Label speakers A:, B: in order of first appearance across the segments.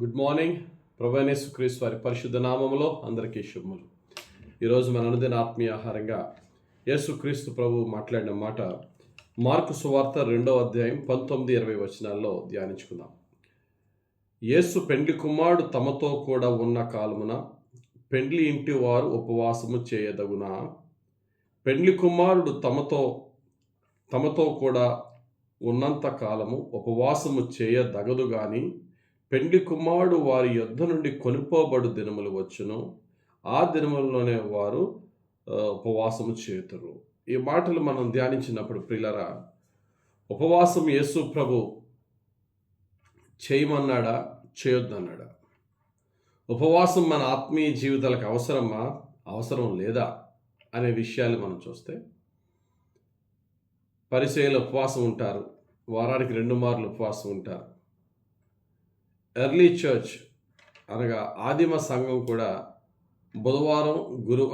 A: Good morning ప్రభనేసు క్రీస్తు వారి పరిశుద్ధ నామములో అందరికీ శుభములు. ఈరోజు మన అనుదిన ఆత్మీయ ఆహారంగా యేసుక్రీస్తు ప్రభు మాట్లాడిన మాట మార్కు సువార్త రెండవ అధ్యాయం పంతొమ్మిది ఇరవై వచనాల్లో ధ్యానించుకుందాం. యేసు పెండ్లి కుమారుడు తమతో కూడా ఉన్న కాలమున పెండ్లి ఇంటి వారు ఉపవాసము చేయదగునా? పెండ్లి కుమారుడు తమతో తమతో కూడా ఉన్నంత కాలము ఉపవాసము చేయదగదు కానీ పెండి కుమారుడు వారి యుద్ధ నుండి కొనుపోబడు దినములు వచ్చును. ఆ దినములలోనే వారు ఉపవాసము చేతురు. ఈ మాటలు మనం ధ్యానించినప్పుడు ప్రిలరా ఉపవాసం యేసు ప్రభు చేయమన్నాడా? చేయొద్దన్నాడా? ఉపవాసం మన ఆత్మీయ జీవితాలకు అవసరమా? అవసరం లేదా? అనే విషయాలు మనం చూస్తే పరిచయలు ఉపవాసం ఉంటారు. వారానికి రెండు మార్లు ఉపవాసం ఉంటారు. ఎర్లీ చర్చ్ అనగా ఆదిమ సంఘం కూడా బుధవారం గురు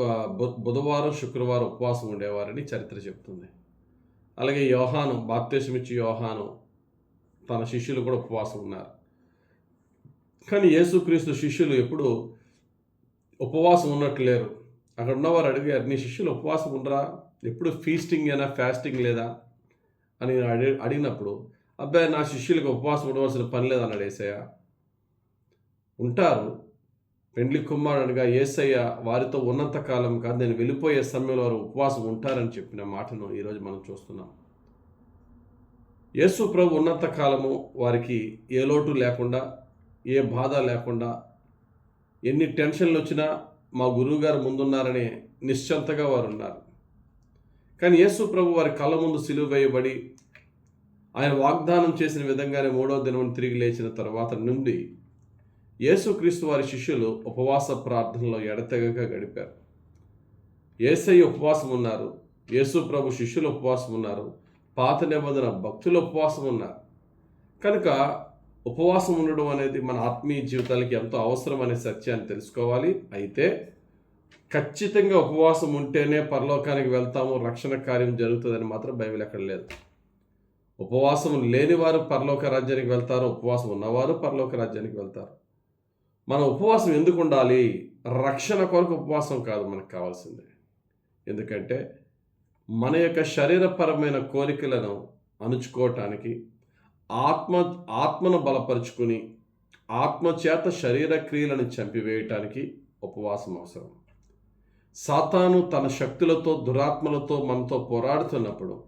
A: బుధవారం శుక్రవారం ఉపవాసం ఉండేవారని చరిత్ర చెప్తుంది. అలాగే యోహాను బాప్తేశమిచ్చి యోహాను తన శిష్యులు కూడా ఉపవాసం ఉన్నారు. కానీ యేసుక్రీస్తు శిష్యులు ఎప్పుడు ఉపవాసం ఉన్నట్టు లేరు. అక్కడ ఉన్నవారు అడిగారు నీ శిష్యులు ఉపవాసం ఉండరా? ఎప్పుడు ఫీస్టింగ్ అయినా ఫాస్టింగ్ లేదా? అని అడి అడిగినప్పుడు అబ్బాయి నా శిష్యులకు ఉపవాసం ఉండవలసిన పని లేదన్నాడు ఏసయ్య ఉంటారు. పెండ్లి కుమారుడుగా ఏసయ్య వారితో ఉన్నంత కాలం కాదు నేను వెళ్ళిపోయే సమయంలో వారు ఉపవాసం ఉంటారని చెప్పిన మాటను ఈరోజు మనం చూస్తున్నాం. యేసు ప్రభు ఉన్నంత కాలము వారికి ఏ లోటు లేకుండా ఏ బాధ లేకుండా ఎన్ని టెన్షన్లు వచ్చినా మా గురువుగారు ముందున్నారనే నిశ్చంతగా వారు ఉన్నారు. కానీ యేసు ప్రభు వారి కళ్ళ ముందు సిలువ వేయబడి ఆయన వాగ్దానం చేసిన విధంగానే మూడో దినం తిరిగి లేచిన తర్వాత నుండి యేసుక్రీస్తు వారి శిష్యులు ఉపవాస ప్రార్థనలో ఎడతెగక గడిపారు. ఏసై ఉపవాసం ఉన్నారు యేసు ప్రభు శిష్యులు ఉపవాసం ఉన్నారు పాత నిబంధన భక్తులు ఉపవాసం ఉన్నారు. కనుక ఉపవాసం ఉండడం అనేది మన ఆత్మీయ జీవితాలకి ఎంతో అవసరం అనే సత్యాన్ని తెలుసుకోవాలి. అయితే ఖచ్చితంగా ఉపవాసం ఉంటేనే పరలోకానికి వెళ్తాము రక్షణ కార్యం జరుగుతుందని మాత్రం బైబిల్ ఎక్కడ లేదు. ఉపవాసం లేనివారు పరలోక రాజ్యానికి వెళ్తారు ఉపవాసం ఉన్నవారు పరలోక రాజ్యానికి వెళ్తారు. మన ఉపవాసం ఎందుకు ఉండాలి? రక్షణ కొరకు ఉపవాసం కాదు మనకు కావాల్సింది. ఎందుకంటే మన యొక్క శరీరపరమైన కోరికలను అణుచుకోవటానికి ఆత్మ ఆత్మను బలపరుచుకుని ఆత్మ చేత శరీర క్రియలను చంపివేయటానికి ఉపవాసం అవసరం. సాతాను తన శక్తులతో దురాత్మలతో మనతో పోరాడుతున్నప్పుడు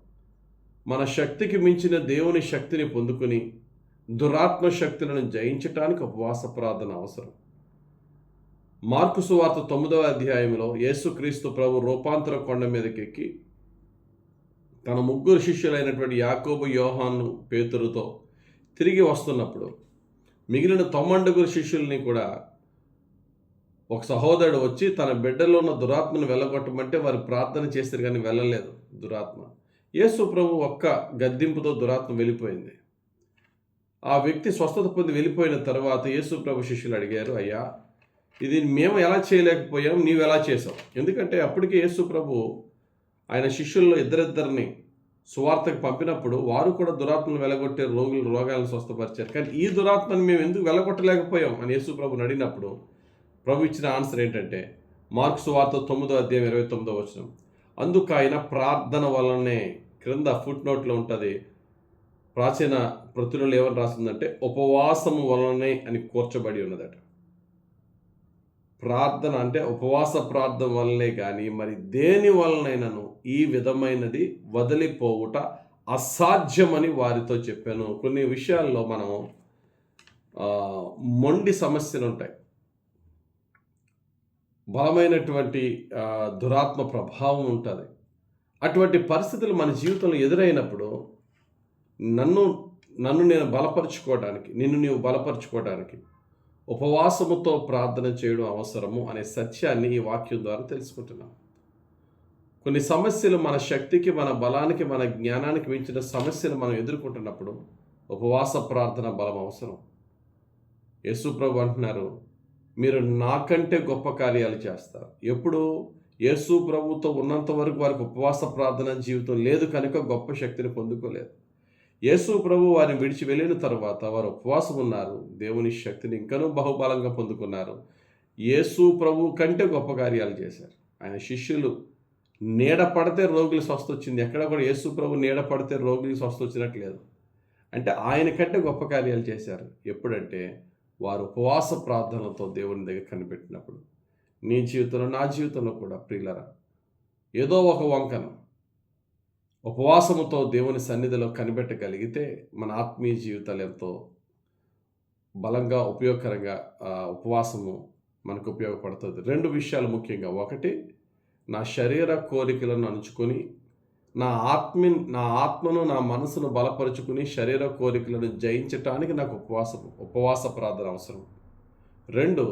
A: మన శక్తికి మించిన దేవుని శక్తిని పొందుకుని దురాత్మ శక్తులను జయించటానికి ఉపవాస ప్రార్థన అవసరం. మార్కు సువార్త తొమ్మిదవ అధ్యాయంలో యేసుక్రీస్తు ప్రభు రూపాంతర కొండ మీదకెక్కి తన ముగ్గురు శిష్యులైనటువంటి యాకోబు యోహాను పేతురుతో తిరిగి వస్తున్నప్పుడు మిగిలిన తొమ్మండుగురు శిష్యుల్ని కూడా ఒక సహోదరుడు వచ్చి తన బిడ్డలో ఉన్న దురాత్మను వెళ్ళగొట్టమంటే వారు ప్రార్థన చేస్తారు కానీ వెళ్ళలేదు దురాత్మ. యేసు ప్రభు ఒక్క గద్దింపుతో దురాత్మ వెళ్ళిపోయింది. ఆ వ్యక్తి స్వస్థత పొంది వెళ్ళిపోయిన తర్వాత యేసు ప్రభు శిష్యులు అడిగారు అయ్యా ఇది మేము ఎలా చేయలేకపోయాం నీవు ఎలా చేసావు ఎందుకంటే అప్పటికే యేసు ప్రభు ఆయన శిష్యుల్లో ఇద్దరిద్దరిని సువార్తకు పంపినప్పుడు వారు కూడా దురాత్మను వెలగొట్టే రోగులు రోగాలను స్వస్థపరిచారు. కానీ ఈ దురాత్మను మేము ఎందుకు వెలగొట్టలేకపోయాం అని యేసు ప్రభుని అడిగినప్పుడు ప్రభు ఇచ్చిన ఆన్సర్ ఏంటంటే మార్క్ సువార్త తొమ్మిదో అధ్యాయం ఇరవై తొమ్మిదో వచనం. అందుకు ఆయన ప్రార్థన వల్లనే క్రింద ఫుట్ నోట్లో ఉంటుంది ప్రాచీన ప్రతులలో ఏమని రాస్తుందంటే ఉపవాసము వలనే అని కూర్చబడి ఉన్నదట. ప్రార్థన అంటే ఉపవాస ప్రార్థన వలనే కానీ మరి దేని వలనైనను ఈ విధమైనది వదిలిపోవుట అసాధ్యమని వారితో చెప్పాను. కొన్ని విషయాల్లో మనం మొండి సమస్యలు ఉంటాయి. బలమైనటువంటి దురాత్మ ప్రభావం ఉంటుంది. అటువంటి పరిస్థితులు మన జీవితంలో ఎదురైనప్పుడు నన్ను నన్ను నేను బలపరుచుకోవడానికి నిన్ను నీవు బలపరుచుకోవడానికి ఉపవాసముతో ప్రార్థన చేయడం అవసరము అనే సత్యాన్ని ఈ వాక్యం ద్వారా తెలుసుకుంటున్నాం. కొన్ని సమస్యలు మన శక్తికి మన బలానికి మన జ్ఞానానికి మించిన సమస్యలు మనం ఎదుర్కొంటున్నప్పుడు ఉపవాస ప్రార్థన బలం అవసరం. యేసుప్రభు అంటున్నారు మీరు నాకంటే గొప్ప కార్యాలు చేస్తారు. ఎప్పుడు? యేసు ప్రభుతో ఉన్నంత వరకు వారికి ఉపవాస ప్రార్థన జీవితం లేదు కనుక గొప్ప శక్తిని పొందుకోలేదు. యేసు ప్రభు వారిని విడిచి వెళ్ళిన తర్వాత వారు ఉపవాసం ఉన్నారు. దేవుని శక్తిని ఇంకనూ బహుబలంగా పొందుకున్నారు. యేసు ప్రభు కంటే గొప్ప కార్యాలు చేశారు. ఆయన శిష్యులు నీడ పడితే రోగులు స్వస్థ వచ్చింది ఎక్కడ కూడా యేసు ప్రభు నీడ పడితే రోగులు స్వస్థ వచ్చినట్లేదు అంటే ఆయన కంటే గొప్ప కార్యాలు చేశారు. ఎప్పుడంటే వారు ఉపవాస ప్రార్థనలతో దేవుని దగ్గర కనిపెట్టినప్పుడు. నీ జీవితంలో నా జీవితంలో కూడా ప్రియులరా ఏదో ఒక వంకను ఉపవాసముతో దేవుని సన్నిధిలో కనిపెట్టగలిగితే మన ఆత్మీయ జీవితాలు ఎంతో బలంగా ఉపయోగకరంగా ఉపవాసము మనకు ఉపయోగపడుతుంది. రెండు విషయాలు ముఖ్యంగా. ఒకటి నా శరీర కోరికలను అణుచుకొని నా ఆత్మి నా ఆత్మను నా మనసును బలపరుచుకుని శరీర కోరికలను జయించటానికి నాకు ఉపవాస ఉపవాస ప్రార్థన అవసరం. రెండు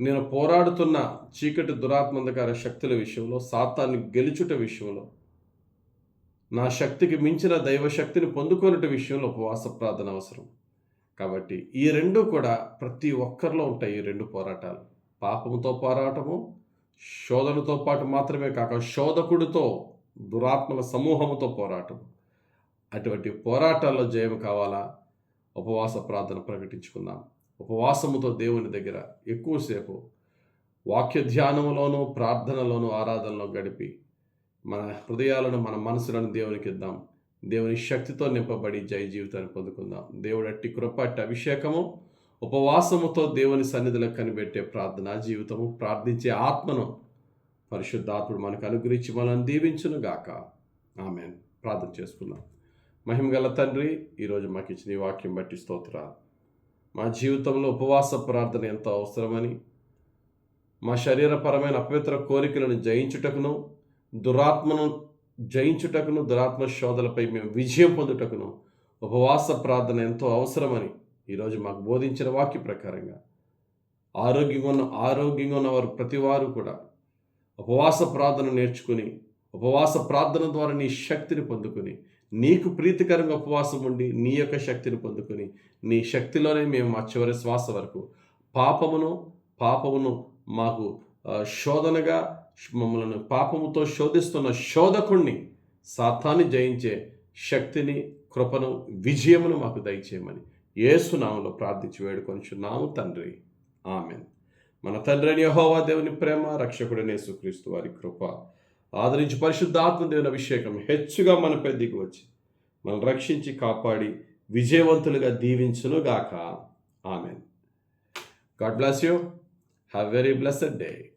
A: నేను పోరాడుతున్న చీకటి దురాత్మంధకార శక్తుల విషయంలో సాతాన్ని గెలుచుట విషయంలో నా శక్తికి మించిన దైవశక్తిని పొందుకున్నట్టు విషయంలో ఉపవాస ప్రార్థన అవసరం. కాబట్టి ఈ రెండు కూడా ప్రతి ఒక్కరిలో ఉంటాయి ఈ రెండు పోరాటాలు. పాపముతో పోరాటము శోధనతో పాటు మాత్రమే కాక శోధకుడితో దురాత్మల సమూహముతో పోరాటం అటువంటి పోరాటాల్లో జయం కావాలా? ఉపవాస ప్రార్థన ప్రకటించుకుందాం. ఉపవాసముతో దేవుని దగ్గర ఎక్కువసేపు వాక్య ధ్యానములోనూ ప్రార్థనలోనూ ఆరాధనలో గడిపి మన హృదయాలను మన మనసులను దేవునికి ఇద్దాం. దేవుని శక్తితో నింపబడి జయ జీవితాన్ని పొందుకుందాం. దేవుడు అట్టి కృప అట్టి అభిషేకము ఉపవాసముతో దేవుని సన్నిధిలో కనిపెట్టే ప్రార్థన జీవితము ప్రార్థించే ఆత్మను పరిశుద్ధాత్ముడు మనకు అనుగ్రహించి మనల్ని దీవించును గాక. ఆమె ప్రార్థన చేసుకుందాం. మహిమగల తండ్రి ఈరోజు మాకు ఇచ్చిన ఈ వాక్యం బట్టి స్తోత్ర మా జీవితంలో ఉపవాస ప్రార్థన ఎంతో అవసరమని మా శరీరపరమైన అపవిత్ర కోరికలను జయించుటకును దురాత్మను జయించుటకును దురాత్మ శోధలపై మేము విజయం పొందుటకును ఉపవాస ప్రార్థన ఎంతో అవసరమని ఈరోజు మాకు బోధించిన వాక్య ప్రకారంగా. ఆరోగ్యంగా ఉన్న ఆరోగ్యంగా ఉన్నవారు ప్రతి వారు కూడా ఉపవాస ప్రార్థన నేర్చుకుని ఉపవాస ప్రార్థన ద్వారా నీ శక్తిని పొందుకుని నీకు ప్రీతికరంగా ఉపవాసం ఉండి నీ యొక్క శక్తిని పొందుకుని నీ శక్తిలోనే మేము మా చివరి శ్వాస వరకు పాపమును పాపమును మాకు శోధనగా మమ్మల్ని పాపముతో శోధిస్తున్న శోధకుణ్ణి సాతాన్ని జయించే శక్తిని కృపను విజయమును మాకు దయచేయమని ఏసునామంలో ప్రార్థించి వేడుకొనిచున్నాము తండ్రి. ఆమెన్. మన తండ్రి అని యహోవా దేవుని ప్రేమ రక్షకుడనే యేసుక్రీస్తు వారి కృప ఆదరించి పరిశుద్ధాత్మ దేవుని అభిషేకం హెచ్చుగా మన పెద్దకి వచ్చి మనం రక్షించి కాపాడి విజయవంతులుగా దీవించును గాక amen. God bless you. Have very blessed day.